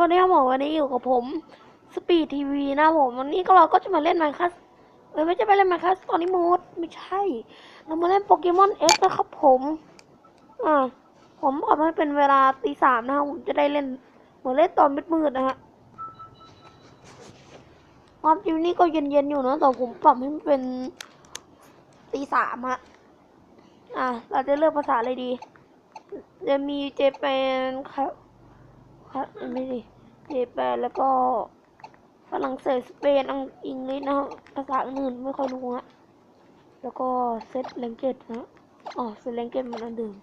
วัสดีครับผมวันนี้อยู่กับผมสปีดทีวีนะผมวันนี้ก็เราก็จะมาเล่นไมค์คัสเอ้ยไม่ใช่ไปเล่นไมค์คัสตอนนี้มูดไม่ใช่ เรามาเล่นโปเกมอนเอสนะครับผมอ่าผมปรับให้เป็นเวลาตีสามนะครับผมจะได้เล่นเหมือนเล่นตอนมืดๆนะฮะความจริงนี่ก็เย็นๆอยู่นะแต่ผมปรับให้มันเป็นตีสามฮะอ่าเราจะเลือกภาษาอะไรดี จะมีเจแปนครับ ครับไม่ดิเจแปนแล้วก็ฝรั่งเศสสเปนอังอังกฤษนะภาษาอื่นไม่ค่อยรู้ฮะแล้วก็เซตแลงเกตนะอ๋อเซตแลงเกตมือนอันเดิม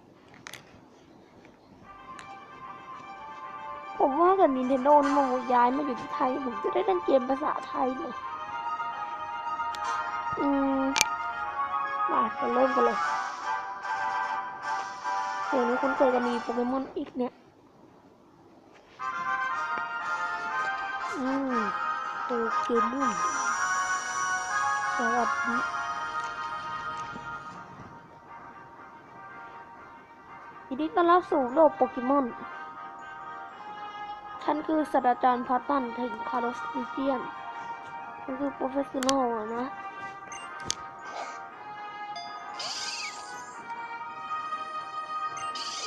ผมว่ากับ Nintendo นี่มันย้ายมาอยู่ที่ไทย ผมจะได้เล่นเกมภาษาไทยเลยอืมมาจะเริ่มกันเลยเดี๋ยวนี้คุณเคยจะมีโปเกมอนอีกเนี่ย อืมโปเกมอนสวัสดียินดีต้อนรับสู่โลกโปเกมอน ฉันคือศาสตราจารย์พัตตันถึงคาร์ลสติเจียนฉันคือโปรเฟสชั่นอลนะ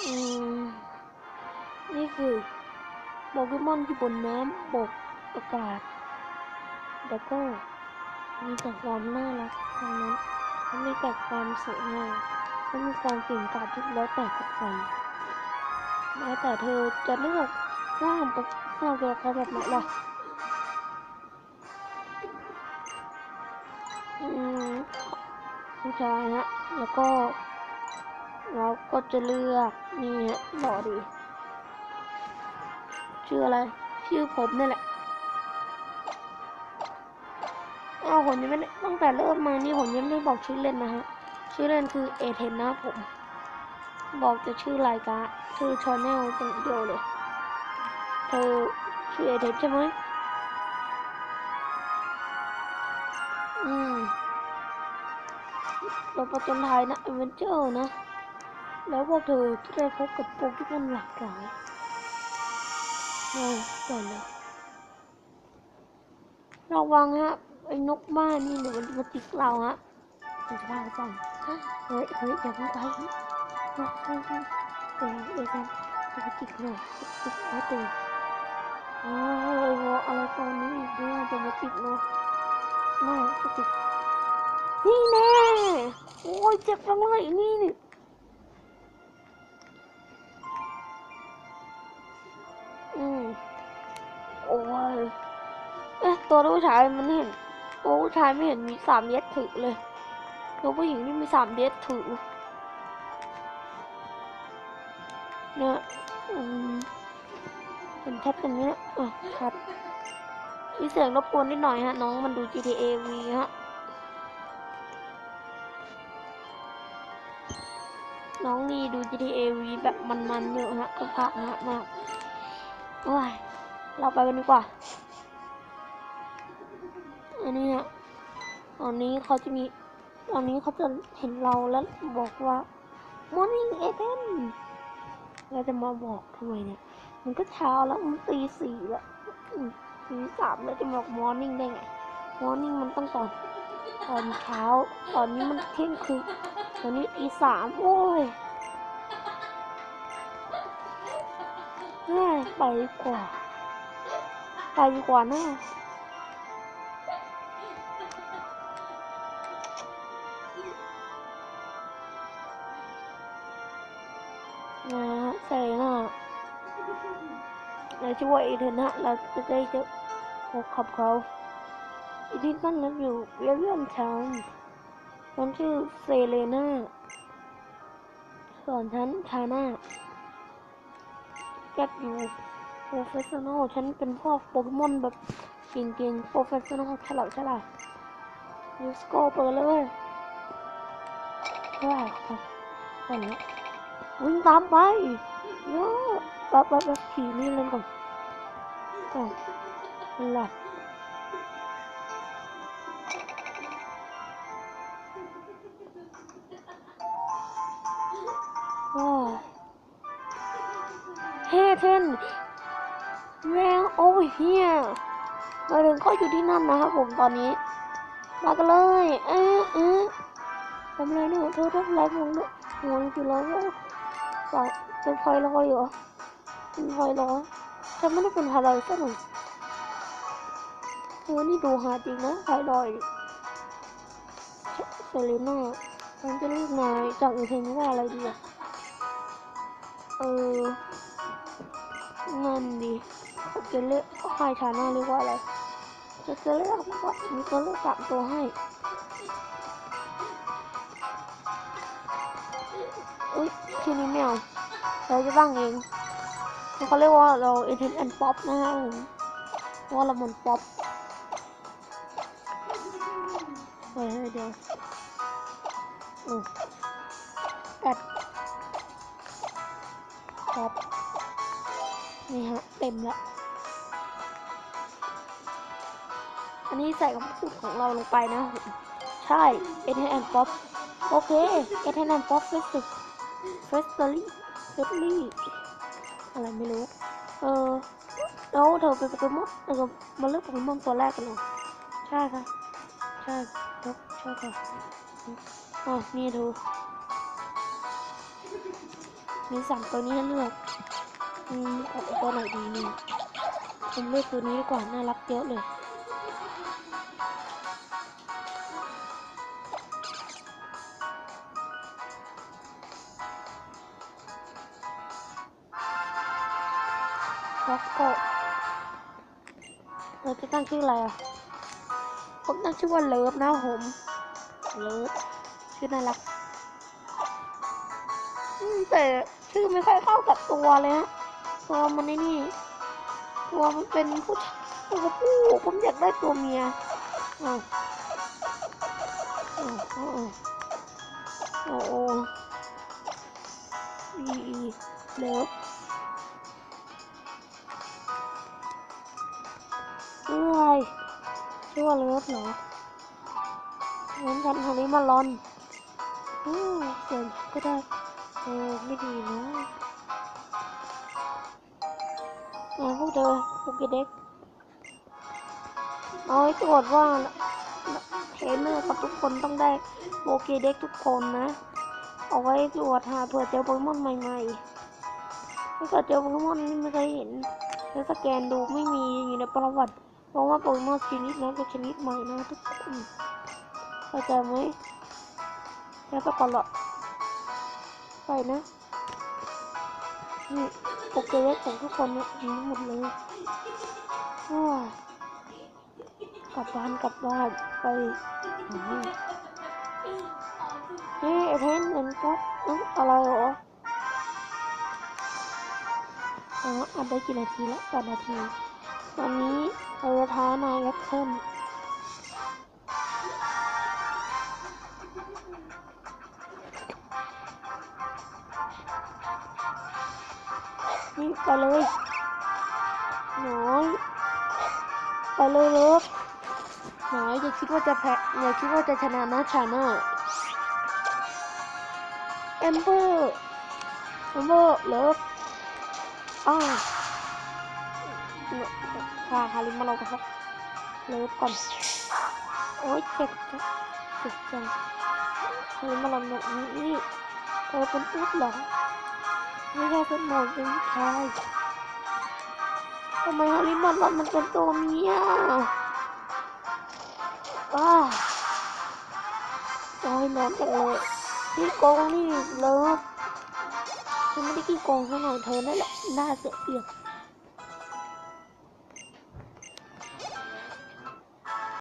อืมนี่คือโปเกมอนที่บนน้ำบก อากาศ แล้วก็มีแต่ความน่ารักทั้งนั้นและมีแต่ความสวยงามและมีความเก่งกาจที่แล้วแต่กับใครแล้แต่เธอจะเลือกสร้างปกสร้างตัวละครแบบไหนล่ะอืมผู้ชายฮะ แล้วก็ เราก็จะเลือกนี่ฮะหล่อดี ชื่ออะไร ชื่อผมนี่แหละ อาผมยังไม่ตั้งแต่เริ่มมานี่ผมยังไม่บอกชื่อเล่นนะฮะ ชื่อเล่นคือเอเทนนะผม บอกจะชื่อรายการชื่อชาแนลตรงเดียวเลยเธอชื่อเอเทนใช่ไหมอืมเราประจนภัยนะเอเวนเจอร์นะ แล้วพวกเธอจะได้พบกับโปเกมอนหลากหลายเราก่อนเลยระวังฮะ ไอ้นกบ้านนี่เดี๋ยวมันจะมาจิกเราฮะเราจะพาไปส่องเฮ้ยเฮ้ยอย่าเพิ่งไปเฮ้ยเฮ้ยเฮ้ยเดี๋ยวเดี๋ยวกันจะไปจิกเลยจิกจิกไว้ตื่นโอ้โอ้อะไรตอนนี้อีกเนี่ยจะมาจิกเนาะไม่จะจิกนี่แน่โอ้ยเจ็บจังเลยนี่นี่อืมโอ้ยเอ๊ะตัวผู้ชายมันเห็น ตัวผู้ชายไม่เห็นมีสามเย็ดถือเลย ตัวผู้หญิงนี่มีสามเย็ดถือเนี่ยอืมเห็นชัดกันเนี้ยอะชัดมีเสียงรบกวนนิดหน่อยฮะ น้องมันดู GTA V ฮะ น้องนี่ดู GTA V แบบมันๆอยู่ฮะก็พักฮะมากโอ้ยเราไปกันดีกว่า อันนี้อะตอนนี้เขาจะมีตอนนี้เขาจะเห็นเราแล้วบอกว่า morning Eden เราจะมาบอกทำไมเนี่ย มันก็เช้าแล้วมันตีสี่แล้วตีสามแล้วจะบอก morning ได้ไง morning มันต้องตอนตอนเช้า ตอนนี้มันเที่ยงคืนตอนนี้ตีสามโอ้ยแม่ไปกว่า ไปดีกว่าแน่ นะฮะใส่หน้าเราช่วยอีเทนนะเราจะได้เจอพบกับเขาอีที่นั่นนั้นอยู่เรียเรื่องทางฉันชื่อเซเลน่าส่วนฉันชาน่าแกอยู่โปรเฟชชั่นอลฉันเป็นพวกโปเกมอนแบบเก่งๆโปรเฟชชั่นอลฉลาดฉลาดยูสโกเปิดเลยว้าวครับไปแล้ วิ่งตามไปโย่แบบแบบแบบขี่นี่เล่นก่อนก่อนหลับว้าเฮ้เทนแม่งโอ้ยเฮียมาถึงเขาอยู่ที่นั่นนะครับผมตอนนี้ มากันเลย เอ๊ะเอ๊ะทำอะไรหนูเธอทำอะไรมองด้วยมองอยู่แล้ว ว่าปาเป็นไฟลอยเหรอเป็นไฟลอยฉันไม่ได้เป็นไฟลอยซะหน่อยเธอนี่ดูหาจริงนะไฟลอยเซเลน่าฉันจะเรียกนายจากอีเพนว่าอะไรดีอะเออนั่นดิเขาจะเรียกใครชาน้าเรียกว่าอะไรจะจะเลือกว่ามีตัวเลือกสามตัวให้ อุ้ยทีนี้ไม่เอาเราจะตั้งเองเขาเรียกว่าเราเอเทนแอนป๊อปนะฮะว่าเรามันป๊อปเฮ้ยเดี๋ยวอืมแอดป๊อปนี่ฮะ เต็มล้วอันนี้ใส่คำพูดของเราลงไปนะ ใช่เอเทนแอนป๊อปโอเคเอเทนแอนป๊อปเฟสติ เฟสตอรี่เฟสลี่อะไรไม่รู้ เออแล้วเธอเป็นโปเกมอนเออมาเลือกโปเกมอนตัวแรกกันเหรอใช่ค่ะ ใช่ครับใช่ค่ะอ๋อนี่ดู มีสามตัวนี้ให้เลือกอืมเอาตัวไหนดีนี่ผมเลือกตัวนี้ดีกว่า น่ารักเยอะเลย ล็อกโกเราจะตั้งชื่ออะไรอะผมตั้งชื่อว่าเลิฟนะผมเลิฟชื่อน่ารักอืมแต่ชื่อไม่ค่อยเข้ากับตัวเลยฮะตัวมันไอ้นี่ตัวมันเป็นผู้ชายตัวผู้ผมอยากได้ตัวเมียอ้าวอ้าวอ้าวอ้าวโอ้อีอีเลิฟ ชื่อะไรชื่อว่าเลิฟเหรอเหมือนกันทางนี้มาลอนอืมเปลี่ยนก็ได้เออไม่ดีนะอ่าพวกเธอพวกเด็กเอาไว้ตรวจว่าเทนเนอร์กับทุกคนต้องได้โอเคเด็กทุกคนนะ เอาไว้ตรวจหาเผื่อเจอโปเกมอนใหม่ๆถ้าเกิดเจอโปเกมอนไม่เคยเห็นแล้วสแกนดูไม่มีอยู่ในประวัติ ราะว่าโปเกมอนชนิดนั้นเป็นชนิดใหม่นะทุกคนเข้าใจไหมแล้วไปก่อนละไปนะนี่โปเกเล็กของทุกคนเนี่ยมีหมดเลยว้ากลับบ้านกลับบ้านไปหาเฮไอเพนเงินก็เอ้าอะไรเหรออ๋ออัดได้กี่นาทีแล้วแปดนาที ตอนนี้ เราจะท้านายแอคชั่นนี่ไปเลยน้อยไปเลยเลิฟน้อยอย่าคิดว่าจะแพ้อย่าคิดว่าจะชนะนะชาน่าเอมเบอร์เอมเบอร์เลิฟอ้า พาคาริมาเรากันครับเลิฟก่อน โอ้ยเจ็บจังเจ็บจังคาริมาเราแบบนี้นี่เธอเป็นอุ๊ดเหรอไม่ใช่เป็นหมอนเป็นชายทำไมฮาริมาเรามันเป็นตัวเมียว้าโอ้ยร้อนจังเลยพี่โกงนี่เลิฟฉันไม่ได้ขี้โกงซะหน่เธอนั่นแหละน่าเสียเปรียบ